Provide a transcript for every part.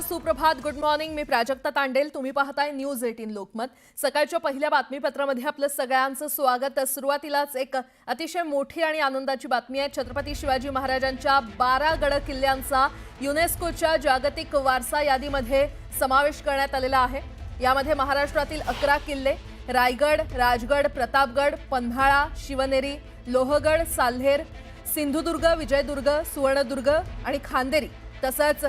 नमस्कार सुप्रभात good morning मी प्राजक्ता तांडेल. तुम्ही पाहताय न्यूज एटीन लोकमत. सकाळच्या पहिल्या बातमीपत्रामध्ये आपलं सगळ्यांचं स्वागत. सुरुवातीलाच एक अतिशय मोठी आणि आनंदाची बातमी आहे. छत्रपती शिवाजी महाराजांच्या बारा गड किल्ल्यांचा युनेस्कोच्या जागतिक वारसा यादीमध्ये समावेश करण्यात आलेला आहे. यामध्ये महाराष्ट्रातील अकरा किल्ले रायगड राजगड प्रतापगड पन्हाळा शिवनेरी लोहगड साल्हेर सिंधुदुर्ग विजयदुर्ग सुवर्णदुर्ग आणि खांदेरी तसंच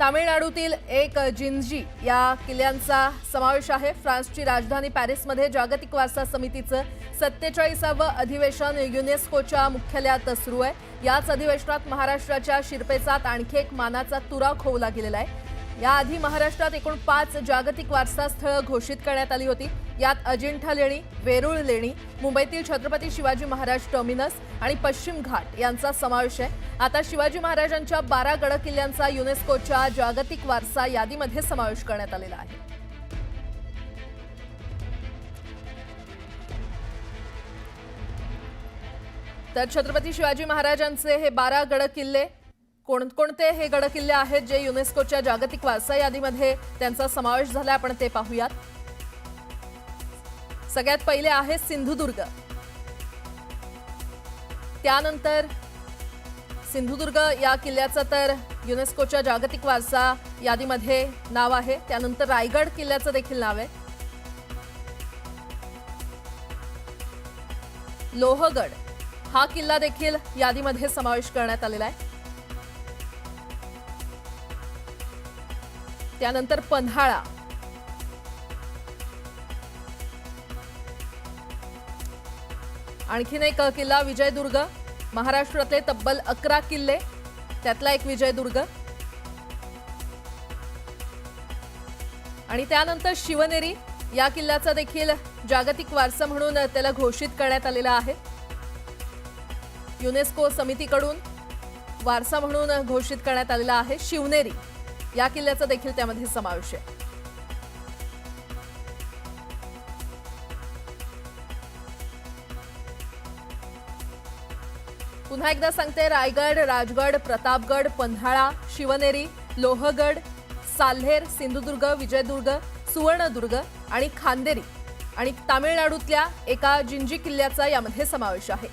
तामिळनाडूतील एक जिंजी या किल्ल्यांचा समावेश आहे. फ्रान्सची राजधानी पॅरिसमध्ये जागतिक वारसा समितीचं सत्तेचाळीसावं अधिवेशन युनेस्कोच्या मुख्यालयात सुरू आहे. याच अधिवेशनात महाराष्ट्राच्या शिरपेचात आणखी एक मानाचा तुरा खोवला गेलेला आहे. याआधी महाराष्ट्रात एकूण पाच जागतिक वारसा स्थळं घोषित करण्यात आली होती. यात अजिंठा लेणी वेरूळ लेणी मुंबईतील छत्रपती शिवाजी महाराज टर्मिनस आणि पश्चिम घाट यांचा समावेश आहे. आता शिवाजी महाराजांच्या बारा गड किल्ल्यांचा युनेस्कोच्या जागतिक वारसा यादीमध्ये समावेश करण्यात आलेला आहे. तर छत्रपती शिवाजी महाराजांचे हे बारा गड किल्ले कोणकोणते हे गडकिल्ले आहेत जे युनेस्कोच्या जागतिक वारसा यादीमध्ये त्यांचा समावेश झाला आपण ते पाहूयात. सगळ्यात पहिले आहे सिंधुदुर्ग. त्यानंतर सिंधुदुर्ग या किल्ल्याचं तर युनेस्कोच्या जागतिक वारसा यादीमध्ये नाव आहे. त्यानंतर रायगड किल्ल्याचं देखील नाव आहे. लोहगड हा किल्ला देखील यादीमध्ये समावेश करण्यात आलेला आहे. त्यानंतर पन्हाळा. आणखीन एक किल्ला विजयदुर्ग. महाराष्ट्रातले तब्बल अकरा किल्ले त्यातला एक विजयदुर्ग. आणि त्यानंतर शिवनेरी या किल्ल्याचा देखील जागतिक वारसा म्हणून त्याला घोषित करण्यात आलेला आहे. युनेस्को समितीकडून वारसा म्हणून घोषित करण्यात आलेला आहे शिवनेरी. या किल्ल्याचा देखील त्यामध्ये समावेश आहे. पुन्हा एकदा सांगते रायगड राजगड प्रतापगड पन्हाळा शिवनेरी लोहगड साल्हेर सिंधुदुर्ग विजयदुर्ग सुवर्णदुर्ग आणि खांदेरी आणि तामिळनाडूतल्या एका जिंजी किल्ल्याचा यामध्ये समावेश आहे.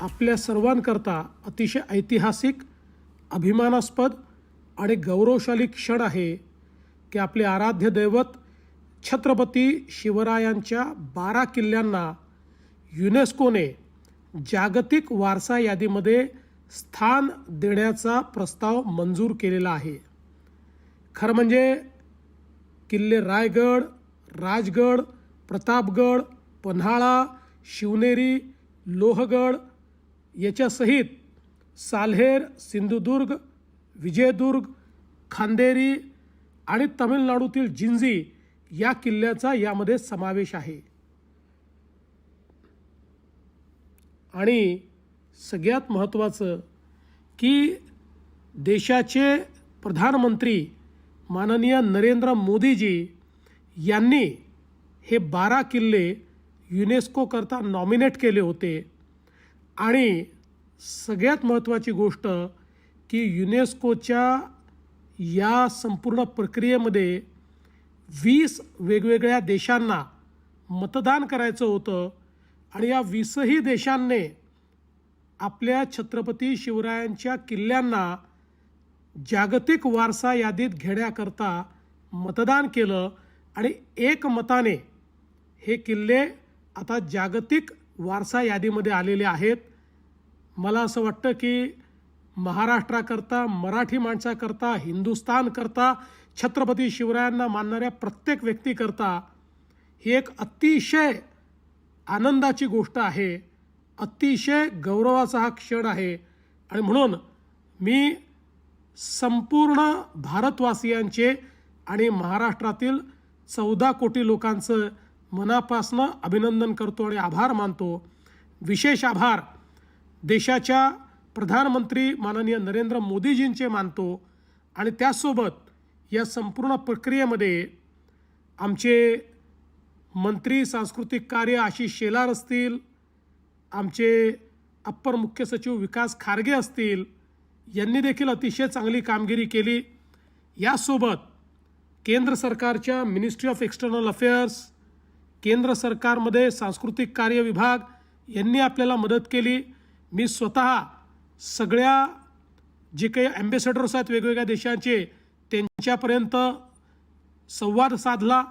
आपल्या सर्वांकरता अतिशय ऐतिहासिक अभिमानास्पद आणि गौरवशाली क्षण आहे की आपले आराध्य दैवत छत्रपती शिवरायांच्या बारा किल्ल्यांना युनेस्कोने जागतिक वारसा यादीमध्ये स्थान देण्याचा प्रस्ताव मंजूर केलेला आहे. खरं म्हणजे किल्ले रायगड राजगड प्रतापगड पन्हाळा शिवनेरी लोहगड याच्यासहित साल्हेर सिंधुदुर्ग विजयदुर्ग खांदेरी आणि तमिळनाडूतील जिंजी या किल्ल्याचा यामध्ये समावेश आहे. आणि सगळ्यात महत्त्वाचं की देशाचे प्रधानमंत्री माननीय नरेंद्र मोदीजी यांनी हे बारा किल्ले युनेस्कोकरता नॉमिनेट केले होते. आणि सगळ्यात महत्त्वाची गोष्ट की युनेस्कोच्या या संपूर्ण प्रक्रियेमध्ये वीस वेगवेगळ्या देशांना मतदान करायचं होतं आणि या वीसही देशांनी आपल्या छत्रपती शिवरायांच्या किल्ल्यांना जागतिक वारसा यादीत घेण्याकरता मतदान केलं आणि एक मताने हे किल्ले आता जागतिक वारसा यादीमध्ये आलेले आहेत. मला असं वाटतं की महाराष्ट्राकरता मराठी माणसाकरता हिंदुस्थानकरता छत्रपती शिवरायांना मानणाऱ्या प्रत्येक व्यक्तीकरता ही एक अतिशय आनंदाची गोष्ट आहे. अतिशय गौरवाचा हा क्षण आहे. आणि म्हणून मी संपूर्ण भारतवासियांचे आणि महाराष्ट्रातील चौदा कोटी लोकांचं मनापासनं अभिनंदन करतो आणि आभार मानतो. विशेष आभार देशाच्या प्रधानमंत्री माननीय नरेंद्र मोदीजींचे मानतो आणि त्याचसोबत या संपूर्ण प्रक्रियेमध्ये आमचे मंत्री सांस्कृतिक कार्य आशिष शेलार असतील आमचे अप्पर मुख्य सचिव विकास खारगे असतील यांनी देखील अतिशय चांगली कामगिरी केली. यासोबत केंद्र सरकारच्या मिनिस्ट्री ऑफ एक्सटर्नल अफेअर्स केंद्र सरकारमध्ये सांस्कृतिक कार्य विभाग यांनी आपल्याला मदत केली. मी स्वतः सगळ्या जे काही ॲम्बेसेडर्स आहेत वेगवेगळ्या देशांचे त्यांच्यापर्यंत संवाद साधला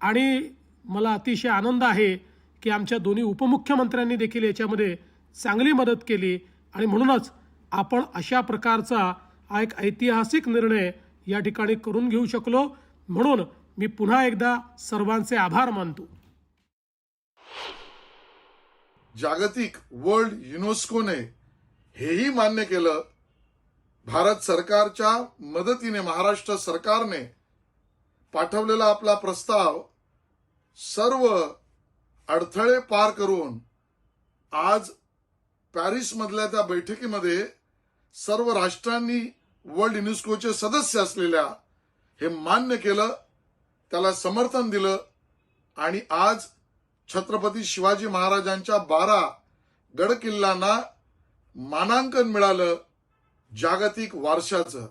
आणि मला अतिशय आनंद आहे की आमच्या दोन्ही उपमुख्यमंत्र्यांनी देखील याच्यामध्ये चांगली मदत केली आणि म्हणूनच आपण अशा प्रकारचा हा एक ऐतिहासिक निर्णय या ठिकाणी करून घेऊ शकलो. म्हणून मी पुन्हा एकदा सर्वांचे आभार मानतो. जागतिक वर्ल्ड युनेस्कोने हेही मान्य केलं भारत सरकारच्या मदतीने महाराष्ट्र सरकारने पाठवलेला आपला प्रस्ताव सर्व अडथळे पार करून आज पॅरिस मधल्या त्या बैठकीमध्ये सर्व राष्ट्रांनी वर्ल्ड युनेस्कोचे सदस्य असलेल्या हे मान्य केलं त्याला समर्थन दिलं आणि आज छत्रपती शिवाजी महाराजांच्या बारा गड किल्ल्यांना मानांकन मिळालं जागतिक वारशाचं.